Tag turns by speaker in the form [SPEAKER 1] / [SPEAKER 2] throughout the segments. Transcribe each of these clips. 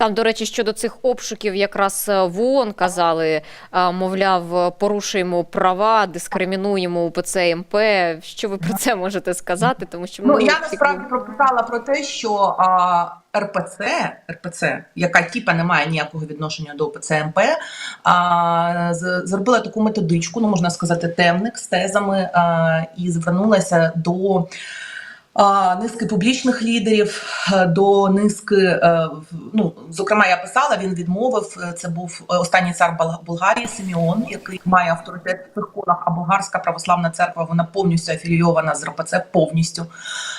[SPEAKER 1] Там, до речі, щодо цих обшуків, якраз е, в ООН казали, е, мовляв, порушуємо права, дискримінуємо УПЦ МП. Що ви про це можете сказати? Тому що
[SPEAKER 2] Ну
[SPEAKER 1] ми
[SPEAKER 2] я насправді прописала про те, що а, РПЦ, РПЦ, яка типа не має ніякого відношення до ОПЦ МП, а, з- зробила таку методичку, ну можна сказати, темник з тезами а, і звернулася до. Низки публічних лідерів е, до низки, е, ну зокрема, я писала, він відмовив. Е, Це був останній цар Болгарії Симеон, який має авторитет в цих колах. А болгарська православна церква вона повністю афілійована з РПЦ, повністю.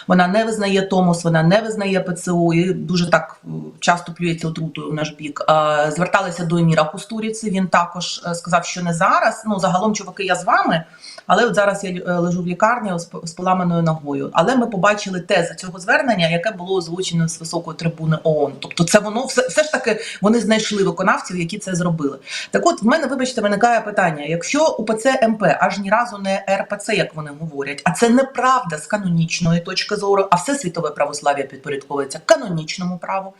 [SPEAKER 2] Вона не визнає Томос, вона не визнає ПЦУ і дуже так часто плюється отрутою в наш бік. Зверталися до Еміра Кустуріці. Він також сказав, що не зараз. Ну загалом, чуваки, я з вами. Але от зараз я лежу в лікарні з поламаною ногою. Але ми побачили тези цього звернення, яке було озвучено з високої трибуни ООН. Тобто, це воно все, все ж таки вони знайшли виконавців, які це зробили. Так, от в мене, вибачте, виникає питання: якщо УПЦ МП аж ні разу не РПЦ, як вони говорять, а це неправда з канонічної точки зору, а все світове православ'я підпорядковується канонічному праву,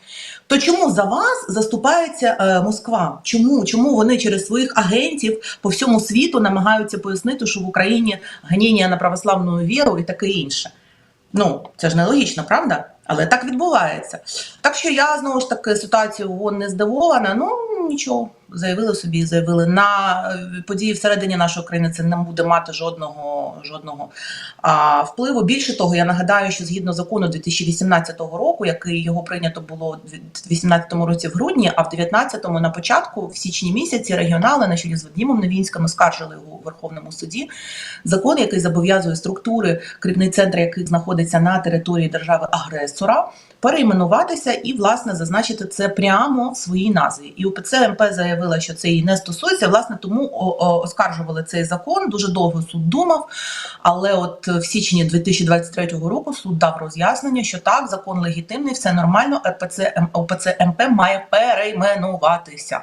[SPEAKER 2] то чому за вас заступається е, Москва? Чому? Чому вони через своїх агентів по всьому світу намагаються пояснити, що в Україні гоніння на православну віру і таке інше? Ну, це ж нелогічно, правда? Але так відбувається. Так що я знову ж таки ситуацію ООН не здивована. Ну нічого, заявили собі, заявили на е, події всередині нашої країни. Це не буде мати жодного жодного а, впливу. Більше того, я нагадаю, що згідно закону 2018 року, який його прийнято було у 2018 році в грудні, а в 2019 на початку, в січні місяці, регіонали на чолі з Вадимом Новінським скаржили його у Верховному суді. Закон, який зобов'язує структури, керівний центр яких знаходиться на території держави агресора, перейменуватися і власне зазначити це прямо в своїй назві. І УПЦ МП заявила, що це її не стосується. Власне, тому оскаржували цей закон. Дуже довго суд думав. Але от в січні 2023 року суд дав роз'яснення, що так, закон легітимний, все нормально. РПЦ ОПЦ МП має перейменуватися.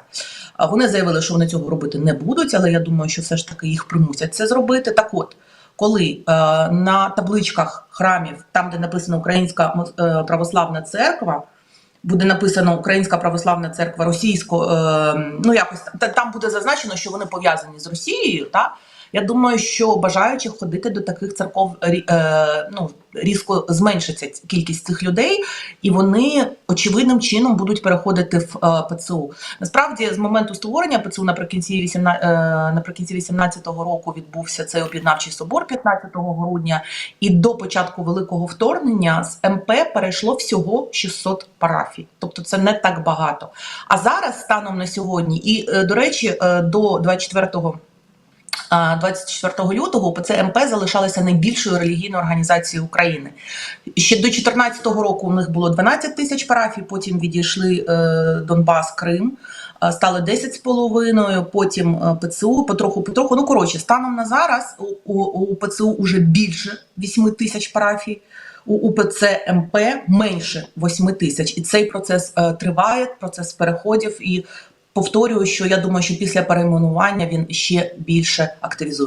[SPEAKER 2] Вони заявили, що вони цього робити не будуть, але я думаю, що все ж таки їх примусять це зробити. Так от, коли е, на табличках храмів, там де написано Українська е, православна церква, буде написано Українська православна церква російсько, е, ну якось та- там буде зазначено, що вони пов'язані з Росією. Та я думаю, що бажаючих ходити до таких церков е, ну, різко зменшиться кількість цих людей, і вони очевидним чином будуть переходити в е, ПЦУ. Насправді, з моменту створення ПЦУ наприкінці 18, е, наприкінці 18-го року відбувся цей об'єднавчий собор 15 грудня, і до початку великого вторгнення з МП перейшло всього 600 парафій. Тобто це не так багато. А зараз, станом на сьогодні, і до речі, до 24 а, 24 лютого УПЦ МП залишалася найбільшою релігійною організацією України. Ще до 2014 року у них було 12 тисяч парафій, потім відійшли е, Донбас, Крим, е, стало 10 з половиною, потім е, ПЦУ, потроху, потроху. Ну коротше, станом на зараз у, у, у ПЦУ вже більше 8 тисяч парафій. У УПЦ МП менше 8 тисяч, і цей процес е, триває, процес переходів. І повторюю, що я думаю, що після перейменування він ще більше активізується.